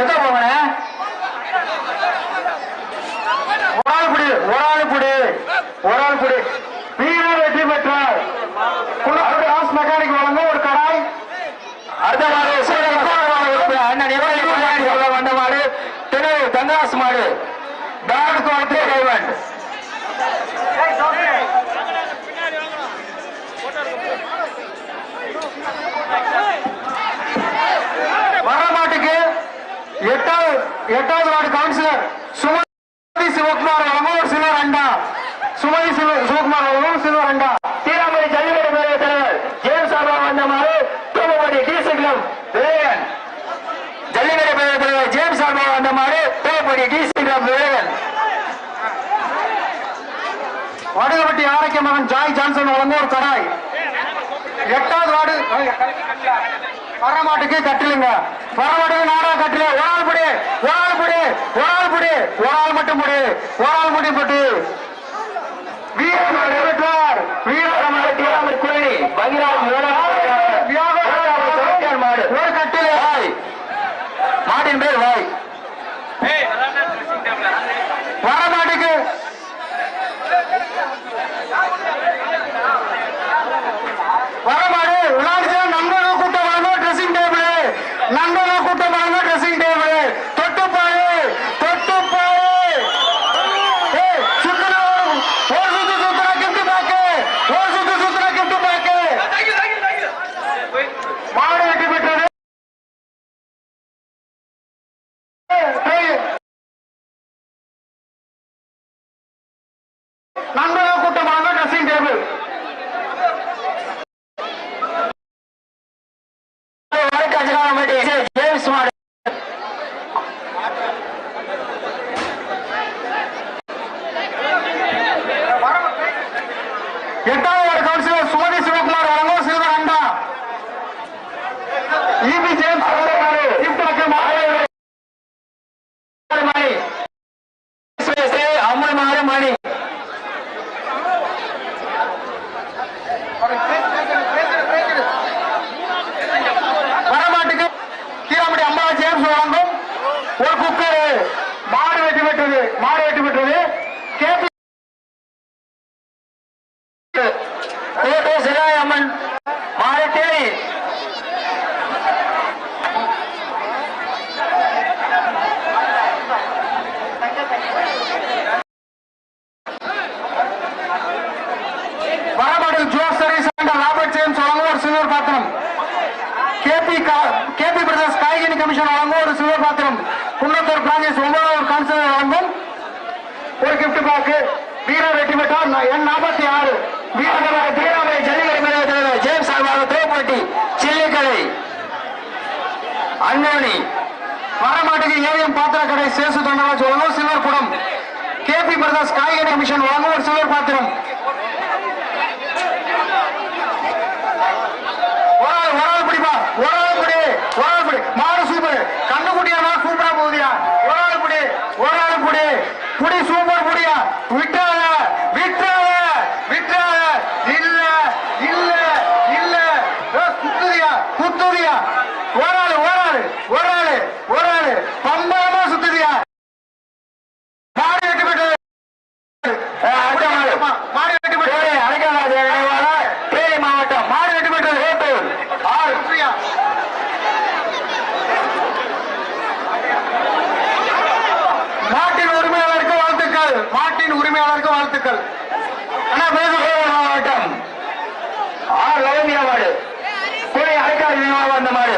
செத்த போவனே ஒரு ஆள் புடி ஒரு ஆள் புடி ஒரு ஆள் புடி வீரர் வெற்றி பெற்றார் குளத்தூர் ஹாஸ் மெக்கானிக் வழங்க ஒரு கடாய் அடுத்த மாடு அண்ணன் எவ்வளவு மெக்கானிக் வழங்க வந்த மாடு திரு தங்கராசு மாடு பேட் குளத்தூர் டைவண்ட் வர மாட்டுக்கு எட்டாவது வார்டு கவுன்சிலர் சுமதி சிவகுமார் ஒரு சில்வர் அண்டா. சுமதி சிவ சிவகுமார் ஒரு சில்வர் அண்டா. தீராமணி ஜல்லிக்கட்டு பேரவை தலைவர் ஜேம்ஸ் ஆபா வந்தமாறு தூமபடி டி சிக்லம் விவேகன் ஜல்லிக்கட்டு பேரவை தலைவர் ஜேம்ஸ் ஆபா வந்தமாறு தூமபடி டி சிக்லம் விவேகன் வடுகப்பட்டி ஆரோக்கிய மகன் ஜாய் ஜான்சன் வழங்கும் ஒரு கடாய் எட்டாவது வார்டு வரமாட்டுக்கு கட்டிலுங்க. வரமாட்டுக்கு நாடா கட்டில. ஒரு ஆள் புடி ஒரு ஆள் புடி ஒரு ஆள் புடி. ஒரு ஆள் மட்டும் புடி. ஒரு ஆள் முடி போட்டு வீரர் வீரர் குழி பகிராஜ் மாடு ஒரு கட்டில. மாட்டின் பேர் வாய் வரமாட்டுக்கு வரமாடு விளையாடுச்சு நண்பர்கள் கூட்டம் வாங்க ட்ரெஸ்ஸிங் டேபிள் நண்பர்கள் கூட்டம் வாங்க ட்ரெஸ்ஸிங் டேபிள் தொட்டு பாரு தொட்டு பாரு ஏய், சுத்துன ஒரு ஒரு சுத்து சுத்துன கிஃப்ட் பேக்கு ஒரு சுத்து சுத்துன கிஃப்ட் பேக்கு மாடு வெட்டி பெற்றது ஏய், நண்பர்கள் கூட்டம் வாங்க ட்ரெஸ்ஸிங் டேபிள் ஜேம்ஸ் மாடு எட்டாவது வார்டு கவுன்சிலர் சுமதி சிவகுமார் வழங்கும் சில்வர் அண்டா இபி ஜேம்ஸ் கிஃப்ட் மணி அம்மல் மாறு மணி வரமாட்டுக்கு கீழாமடி அம்மா ஜேம்ஸ் வழங்கும் ஒரு குக்கர் மாடு வெட்டி பெற்றது மாடு வெட்டி பெற்றது கேபி கோட்டை சிவாய அம்மன் மாடு Theni வரமாட்டுக்கு Jose service centre Robert James வழங்கும் ஒரு சில்வர் பாத்திரம் K P K P brothers காய்கறி கமிஷன் வழங்கும் ஒரு சில்வர் பாத்திரம். குன்னத்தூர் பிராஞ்சஸ் ஒன்பதாவது கவுன்சிலர் வழங்கும். ஒரு கிஃப்ட் பாக்கு வீர வெற்றி பெற்றார். என் எண் நாற்பத்தி ஆறு. வீரர் தீராமை ஜல்லிக்கட்டு மேலே தலைவர் ஜேம்ஸ் சார்பாக தோப்பட்டி சில்லிக்கலை அன்னோனி வரமாட்டுக்கு ஏவிஎம் பாத்திர கடை சேசு தொண்டராஜ் வழங்கும் சில்வர் குடம் கேபி பிரதர்ஸ் காய்கறி கமிஷன் வழங்கும் ஒரு சில்வர் பாத்திரம் ஒரு ஆள் ஒரு ஆள் பிடிப்பா ஒரு ஆள் பிடி ஒரு ஆள் பிடி மாடு சூப்பர் கண்ணு குட்டியா சூப்பரா போகுதியா ஒரு ஆள் பிடி ஒரு ஆள் பிடி குடி சூப்பர் புடியா விட்டு விட்டாத விட்டாத இல்ல இல்ல இல்ல ஏ, குத்துதியா குத்துதியா ஒரு ஆளு ஒரு ஆளு ஒரு ஆளு ஒரு ஆளு பம்பரமா சுத்துதியா மாடு வெட்டி விட்டது அடுத்த மாடு மாடு வெட்டி விட்டது அரைக்காத தேனி மாவட்டம் மாடு வெட்டி விட்டது ஓட்டூர் ஆறு மாட்டின் உரிமையாளருக்கு வாழ்த்துக்கள் மாட்டின் உரிமையாளருக்கு வாழ்த்துக்கள் அண்ணா பேசுகிறேன் மாவட்டம் ஆறு லவங்கிய மாடு புனே அரைக்காது வந்த மாடு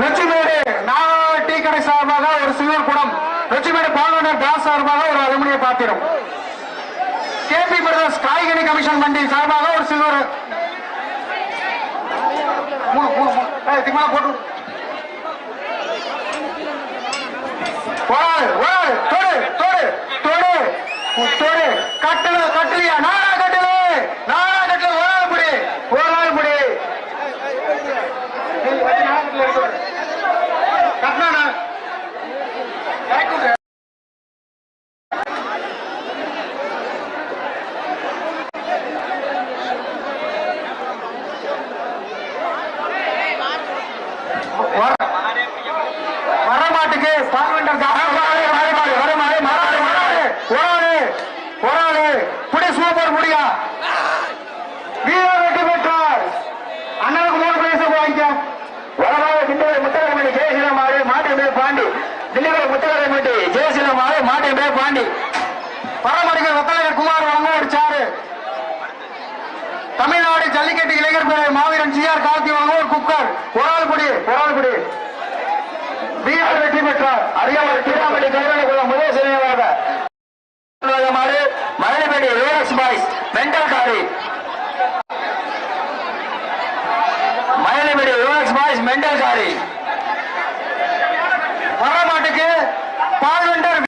நொச்சிமேடு நாகா டீ கடை சார்பாக ஒரு சில்வர் குடம் நொச்சிமேடு பாலுநர் தாஸ் சார்பாக ஒரு அலுமினிய பாத்திரம் கேபி பிரதர்ஸ் காய்கறி கமிஷன் மண்டி சார்பாக ஒரு சில்வர் போட்டு. ஓடு ஓடு தொடு தொடு தொடு தொடு. கட்டல கட்டலையா? நானா கட்டல நானா கட்டல ஒரு ஆள் புடி ஒரு ஆள் புடி கட்டினா வர மாட்டுக்கு பால்வெண்டர் மாடு மாடு மாடு வர மாடு மாடு மாடு ஒரு ஆளு ஒரு ஆளு புடி சூப்பர் புடியா வீரர் வெற்றி பெற்றார் அண்ணனுக்கு மூணு பரிசு வாங்கிக்க வடமாக திண்டுக்கல் முத்தகரமணி ஜெயசீல மாடு மாட்டின் பேர் பாண்டி திண்டுக்கல் முத்தகரமட்டி ஜெயசீல மாடு பாண்டி. பரமடிக்க வெத்தலையர் குமார் வழங்க ஒரு சாரு தமிழ்நாடு ஜல்லிக்கட்டு இளைஞர் பேரவை மாவீரன் ஜி ஆர் கார்த்தி வழங்க ஒரு குக்கர். ஒரு ஆள் குடி ஒரு ஆள் குடி வீரர் வெற்றி பெற்றார். அரியாமல் தீராமணி கைவினை முதல் சிலையாக மாடு மயிலப்பேட்டை பாய்ஸ் மென்டல் காரி மயிலப்பேட்டை ரோலக்ஸ் பாய்ஸ் மென்டல் காரி வர பால்வெண்டர்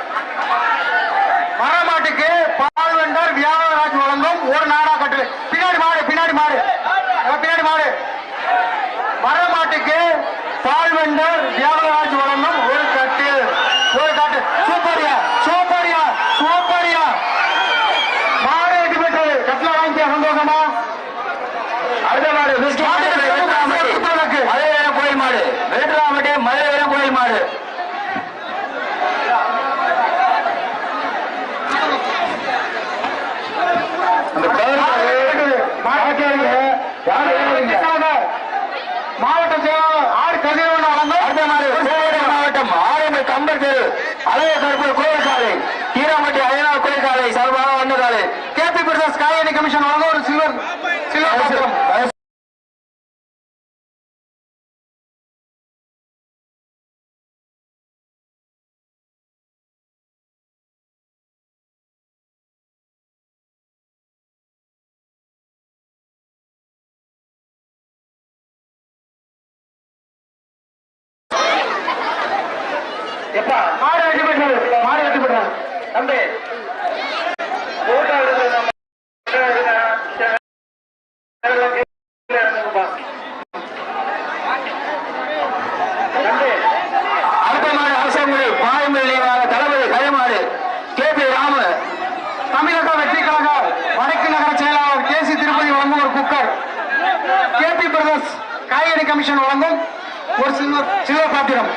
வரமாட்டுக்கு பால்வெண்டர் வியாபாராஜ் வழங்கும் ஒரு நாடா கட்டு பின்னாடி மாடு பின்னாடி மாடு அஹ் பின்னாடி மாடு வரமாட்டுக்கு பால்வெண்டர் வியாபாராஜ் வழங்கும் ஒரு கட்டு ஒரு கட்டு சூப்பரியா சூப்பரியா சூப்பரியா மாடு வெட்டி பெற்றது கட்டில வாங்கிக்க சந்தோஷமா அடுத்த மாடு வேட்டுராமட்டி மதுரை கோயில் மாடு வேட்டுராமட்டி மதுரை கோயில் மாடு அந்த மாவட்ட செயலாளர் ஆறு கதிரவன் வழங்கும் கோவை மாவட்டம் ஆரம்பி கம்பர் தெரு அழக கோயில் காலை கீராமட்டி கோயில் காலை சார்பாக வந்த காலை கேபி பிரசாஸ் காய்கறி கமிஷன் வாங்க ஒரு சில்வர் சில்வர் மாறி வெட்டி பெற்றது தம்பி எடுக்கிறது நம்ம அடுத்த மாடு அரசாங்குடி பாயமொழி தளபதி கலைமாடு கே பி ராமு தமிழக வெற்றி கழக வடக்கு நகர செயலாளர் கே சி திருப்பதி வழங்கும் ஒரு குக்கர் கே பி பிரதர்ஸ் காய்கறி கமிஷன் வழங்கும் ஒரு சில்வர் சில்வர் பாத்திரம்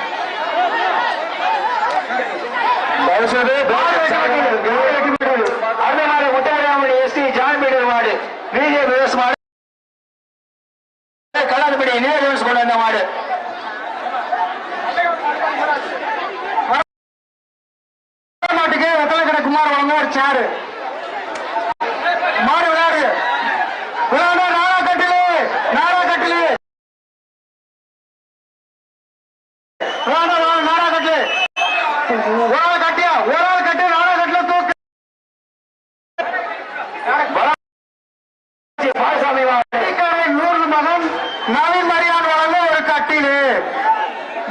அடுத்த மாடு முத்தராமடி எஸ்டி ஜான்பீடு மாடு பிஜேபி பிரதேச மாடு கலாதிபடி நீலகேஷ் கொண்டு மாட்டுக்கு குமார் வழங்க ஒரு சாரு மாடு விளையாடு விளையாடு நாரா கட்டிலு நாரா கட்டிலு விளையாடு விளையாடு, நாரா கட்டிலு ஒரு ஆள் கட்டியா ஒரு ஆள் கட்டி நாரா கட்டில தூக்கு பாலசாமி நூறு மகன் நவீன் மரியான் வழங்க ஒரு கட்டிலு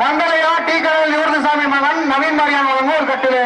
மங்களையா டீ கடையில் யூர்துசாமி மகன் நவீன் மரியான் ஒரு கட்டிலு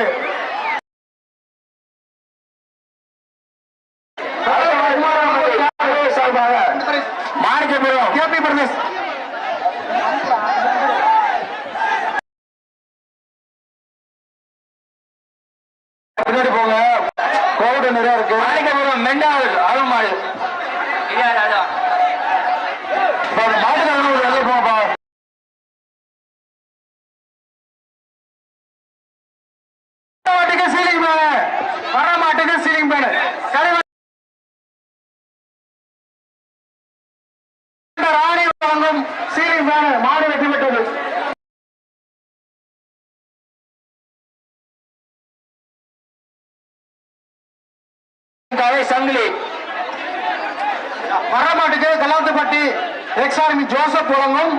சங்கிலி வரமாட்டுக்கு கல்லாத்துப்பட்டி எக்ஸார்மி ஜோசப் புலங்கும்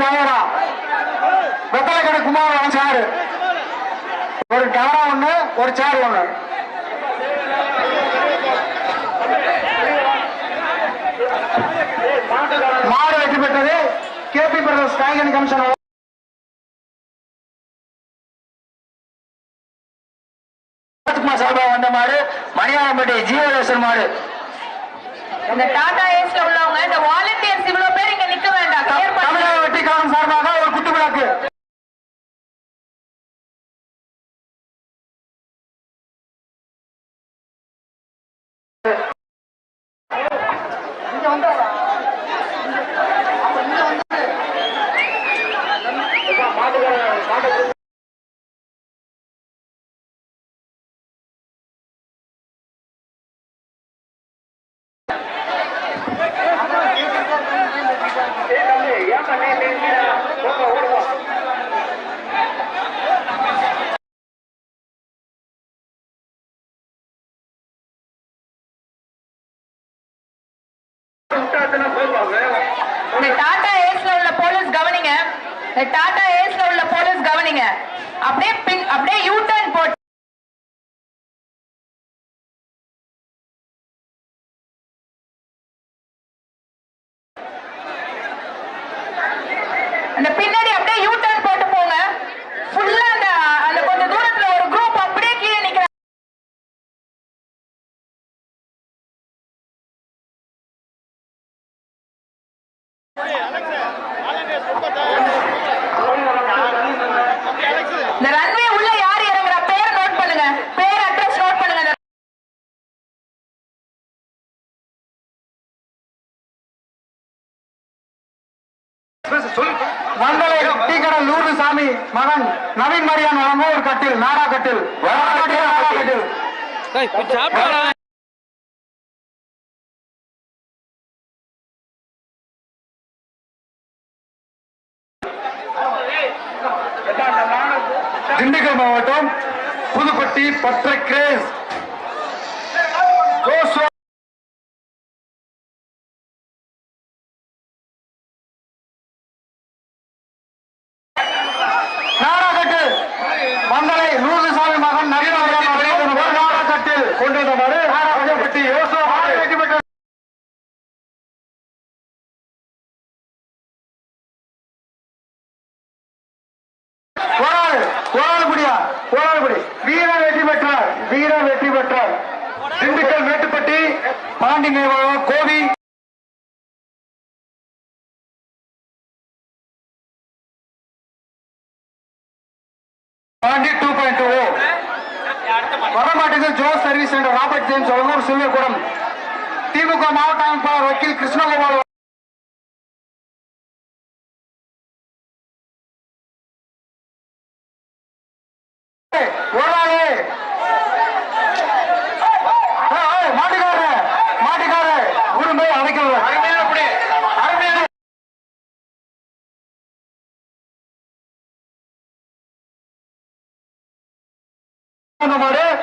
டயரா வெத்தலைக்கடை குமார் சாரு. ஒரு டயரா ஒண்ணு ஒரு சேர் ஒண்ணு. மாடு வெற்றி பெற்றது. கேபி பிரதர்ஸ் காய்கனி கமிஷன் மணியாரம்பட்டி ஜீவதேசன் மாடு. இந்த டாடா ஏஸ்ல உள்ளவங்க இந்த வாலண்டியர்ஸ் இவ்வளவு பேர் இங்க நிக்க வேண்டாம். தமிழக வெற்றிக்காரன் சார்பாக ஒரு குத்து விளக்கு. அந்த பின்னாடி மண்டலை டீக்கடை லூரு சாமி மகன் நவீன் மரியா வழங்கும் ஒரு கட்டில். நாரா கட்டில். திண்டுக்கல் மாவட்டம் புதுப்பட்டி பற்றை கொண்டாடமான சர்வீஸ் என்ற ராபர்ட் ஜேம்ஸ் ஒழுங்கூர் சில்வகுடம் திமுக மாவட்ட அமைப்பாளர் வக்கீல் கிருஷ்ணகுமார் மாடு?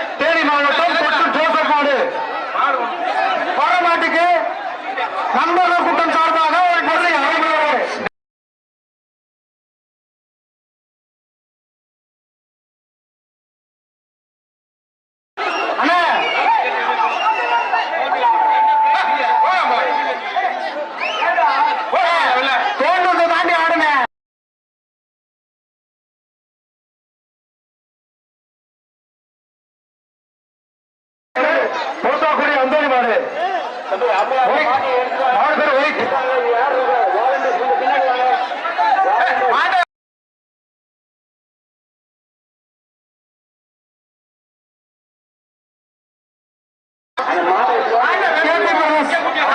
ఆయన మాట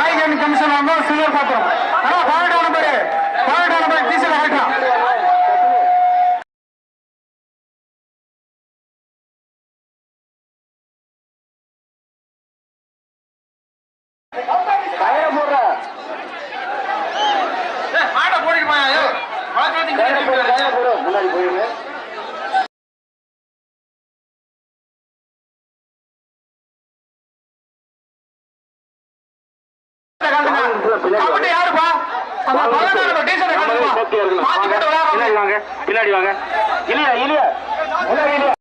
ఆయన కమిషన్ అందరూ సీనియర్ పాత్రం கபடி யாருப்பா? பின்னாடி வாங்க. இல்லையா இல்லையா?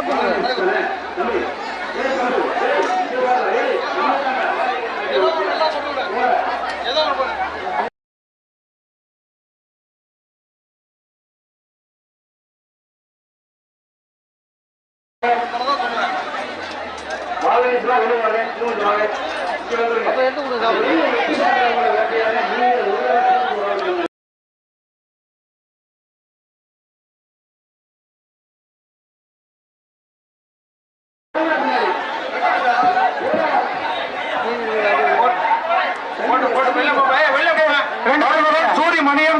சாப்பிட்டு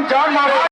John Marshall.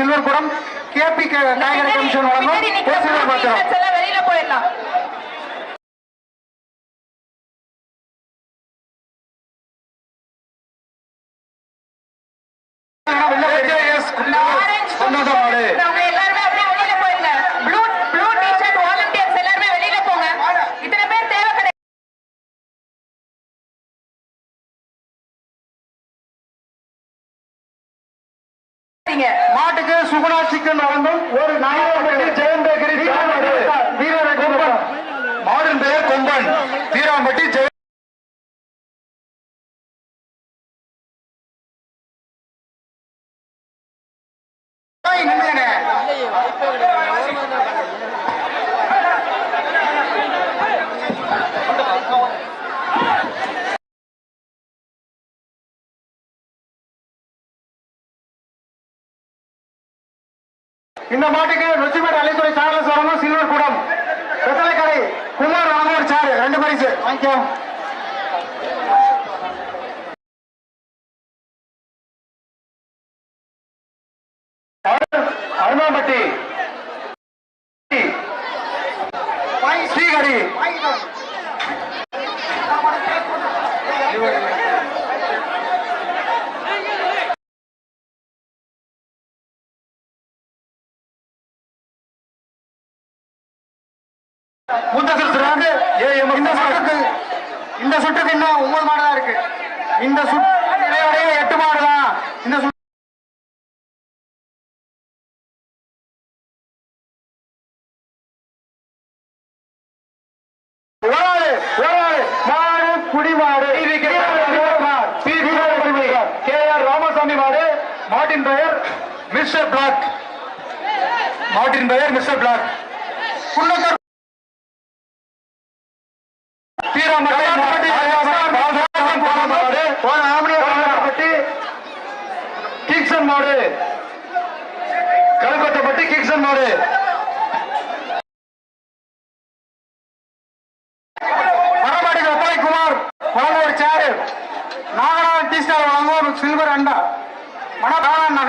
சில்வர் குடம் கேபி காய்கறி கமிஷன் வழங்கும் ஒரு சில்வர் பாத்திரம். வெளியில போயிடலாம். ஆரஞ்சு மாட்டுக்கு சுகுணா சிக்கன் வழங்கும் ஒரு நாயகப்பட்டி ஜெயன் பேக்கரி இந்த மாட்டுக்கு நொச்சிமேடு அலைத்துறை சாரல வரணும் சில்வர் கூடம். வெத்தலை குமார் வாங்க ஒரு சாரு ரெண்டு பரிசு. வாங்கிக்கோ அருமாம்பட்டி ஸ்ரீகரி. இந்த சுற்று எட்டு மாடு தான் இந்த சுற்று ஒரு ஆளு, ஒரு ஆளு. மாடு குடிமாடு. கே ஆர் ராமசாமி மாடு மாட்டின் பெயர் மிஸ்டர் பிளாக். மாட்டின் பெயர் மிஸ்டர் பிளாக். குள்ளக்கர் கிங்சன் மாடு கல்கொட்டப்பட்டி கிங்சன் மாடு